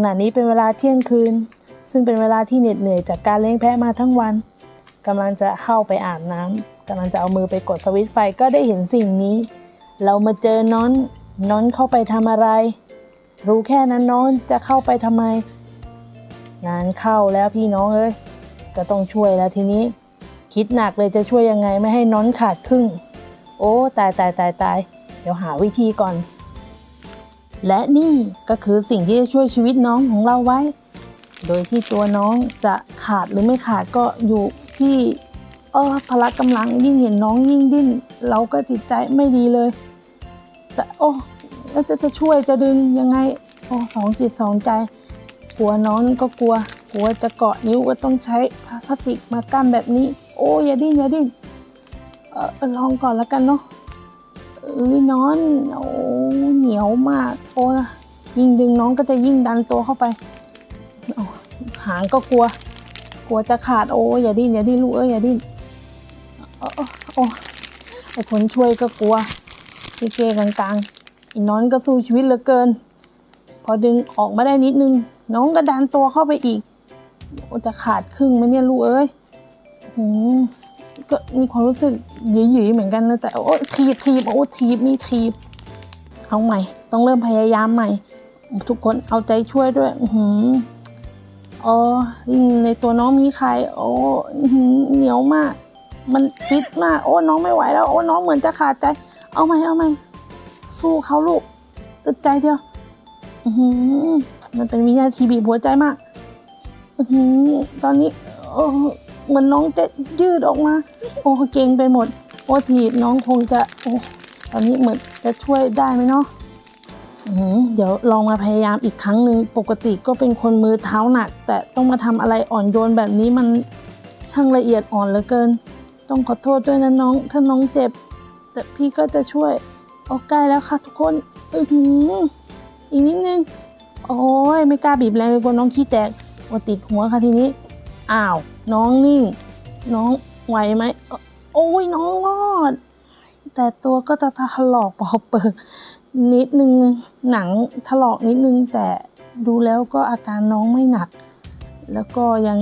ขณะนี้เป็นเวลาเที่ยงคืน ซึ่งเป็นเวลาที่เหน็ดเหนื่อยจากการเลี้ยงแพะมาทั้งวันกำลังจะเข้าไปอาบน้ำกำลังจะเอามือไปกดสวิตช์ไฟก็ได้เห็นสิ่งนี้ เรามาเจอน้อนน้อนเข้าไปทำอะไร รู้แค่นั้นน้อนจะเข้าไปทำไม งานเข้าแล้วพี่น้องเอ้ยก็ต้องช่วยแล้วทีนี้ คิดหนักเลยจะช่วยยังไงไม่ให้น้อนขาดครึ่ง โอ้ตายตายตายตายเดี๋ยวหาวิธีก่อน และนี่ก็คือสิ่งที่จะช่วยชีวิตน้องของเราไว้ โดยที่ตัวน้องจะขาดหรือไม่ขาดก็อยู่ที่เออพละกำลังยิ่งเห็นน้องยิ่งดิ้น เราก็จิตใจไม่ดีเลยจะโอ้แล้วจะจะช่วยจะดึงยังไงโอ้สองจิตสองใจ กลัวน้องก็กลัวกลัวจะเกาะนิ้วก็ต้องใช้พลาสติกมากั้นแบบนี้ โอ้อย่าดิ้นอย่าดิ้นเออลองก่อนแล้วกันเนาะเอ้ยน้องโอ้ นียวมากโอ้ยิ่งดึงน้องก็จะยิ่งดันตัวเข้าไปหางก็กลัว กลัวจะขาดโอ้อย่าดิ้นอย่าดิ้นลูกเอ้ยอย่าดิ้นโอ้โอ้โอ้คนช่วยก็กลัวเกๆกลางๆอีน้องก็สู้ชีวิตเหลือเกิน พอดึงออกมาได้นิดนึง น้องก็ดันตัวเข้าไปอีกโอ้จะขาดครึ่งไหมเนี่ยลูกเอ้ยหืมก็มีความรู้สึกหยีๆเหมือนกันนะแต่โอ้ทีบทีบโอ้ทีบมีทีบ เอาใหม่ ต้องเริ่มพยายามใหม่ ทุกคนเอาใจช่วยด้วยอืออ๋อยิ่งในตัวน้องมีใครโอ้อื้อหือเหนียวมาก มันฟิตมาก โอ้น้องไม่ไหวแล้ว โอ้น้องเหมือนจะขาดใจ เอาใหม่เอาใหม่สู้เขาลูกอึดใจเดียวอือมันเป็นวินาทีบีบหัวใจมากอือตอนนี้โอ้เหมือนน้องจะยืดออกมา โอ้เก่งไปหมด โอ้ทีบน้องคงจะโอ้ ตอนนี้เหมือนจะช่วยได้ไหมเนาะเดี๋ยวลองมาพยายามอีกครั้งหนึ่งปกติก็เป็นคนมือเท้าหนัก แต่ต้องมาทำอะไรอ่อนโยนแบบนี้มันช่างละเอียดอ่อนเหลือเกิน ต้องขอโทษด้วยนะน้อง ถ้าน้องเจ็บ แต่พี่ก็จะช่วยโอ้ใกล้แล้วค่ะทุกคนอือหืออีกนิดนึง โอ้ยไม่กล้าบีบแรงเลยกลัวน้องขี้แตกโอติดหัวค่ะทีนี้ อ้าว น้องนิ่ง น้องไหวไหมโอ้ยน้องรอด แต่ตัวก็จะถลอกปอกเปิกนิดนึงหนังถลอกนิดนึง แต่ดูแล้วก็อาการน้องไม่หนัก แล้วก็ยัง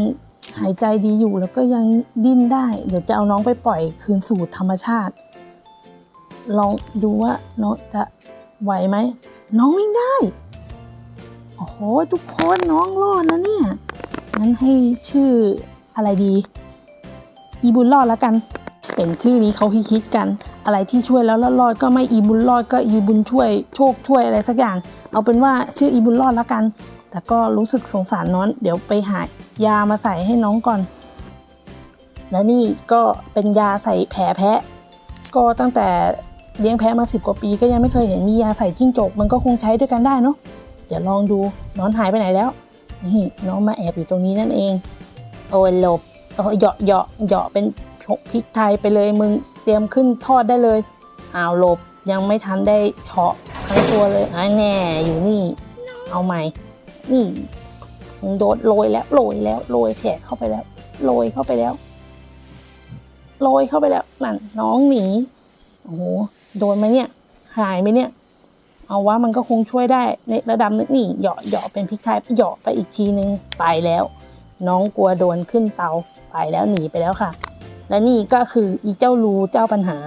หายใจดีอยู่แล้วก็ยังดิ้นได้ เดี๋ยวจะเอาน้องไปปล่อยคืนสู่ธรรมชาติ ลองดูว่าน้องจะไหวไหมน้องวิ่งได้ โอ้โหทุกคนน้องรอดนะเนี่ยงั้นให้ชื่ออะไรดี อีบุญรอดแล้วกัน เห็นชื่อนี้เขาคิดกัน อะไรที่ช่วยแล้วรอดก็ไม่อีบุญรอดก็อีบุญช่วยโชคช่วยอะไรสักอย่าง เอาเป็นว่าชื่ออีบุญรอดแล้วกัน แต่ก็รู้สึกสงสารน้องเดี๋ยวไปหายามาใส่ให้น้องก่อน และนี่ก็เป็นยาใส่แผลแพะ ก็ตั้งแต่เลี้ยงแพะมาสิบกว่าปีก็ยังไม่เคยเห็นมียาใส่จิ้งจกมันก็คงใช้ด้วยกันได้เนาะเดี๋ยวลองดูน้องหายไปไหนแล้วนี่น้องมาแอบอยู่ตรงนี้นั่นเอง โอ้ยหลบโอ้ยเหยาะเหยาะเหยาะเป็น พริกไทยไปเลยมึงเตรียมขึ้นทอดได้เลยอ้าวหลบยังไม่ทันได้เฉาะทั้งตัวเลยอะแน่อยู่นี่ เอาใหม่ นี่มึงโดดโรยแล้วโรยแล้วโรยแผลเข้าไปแล้วโรยเข้าไปแล้วโรยเข้าไปแล้วนั่นน้องหนีโอ้โหโดนไหมเนี่ยหายไหมเนี่ย เอาว่ามันก็คงช่วยได้ในระดับนึงนี่เหยาะเหยาะเป็นพริกไทยเหยาะไปอีกทีนึงไปแล้ว น้องกลัวโดนขึ้นเตาไปแล้วหนีไปแล้วค่ะ และนี่ก็คืออีเจ้ารูเจ้าปัญหา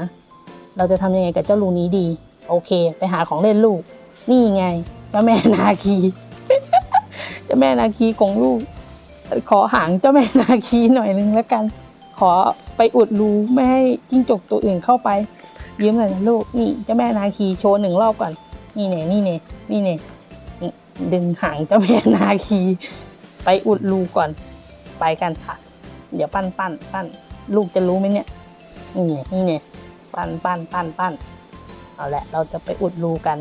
เราจะทำยังไงกับเจ้ารูนี้ดี โอเค ไปหาของเล่นลูก นี่ไงเจ้าแม่นาคีเจ้าแม่นาคีของลูก ขอหางเจ้าแม่นาคีหน่อยนึงแล้วกัน ขอไปอุดรูไม่ให้จิ้งจกตัวอื่นเข้าไปยืมหน่อยนะลูกนี่เจ้าแม่นาคีโชว์หนึ่งรอบก่อน นี่เน่นี่เน่นี่เน่ดึงหางเจ้าแม่นาคี ไปอุดรูก่อนไปกันค่ะ เดี๋ยวปั้นปั้นปั้น ลูกจะรู้ไหมเนี่ย นี่เน่นี่เน่ปั้นปั้นปั้นปั้นเอาละเราจะไปอุดรูกัน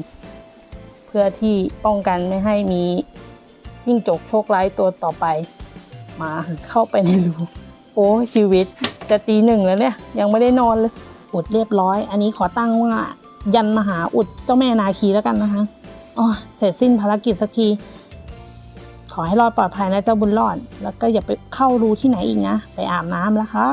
เพื่อที่ป้องกันไม่ให้มีจิ้งจกโชคร้ายตัวต่อไป มาเข้าไปในรูโอ้ชีวิตจะตีหนึ่งแล้วเนี่ย ยังไม่ได้นอนเลย อุดเรียบร้อย อันนี้ขอตั้งว่ายันมหาอุดเจ้าแม่นาคีแล้วกันนะคะอ๋อเสร็จสิ้นภารกิจสักที ขอให้รอดปลอดภัยนะเจ้าบุญรอด แล้วก็อย่าไปเข้ารูที่ไหนอีกนะ ไปอาบน้ำแล้วค่ะ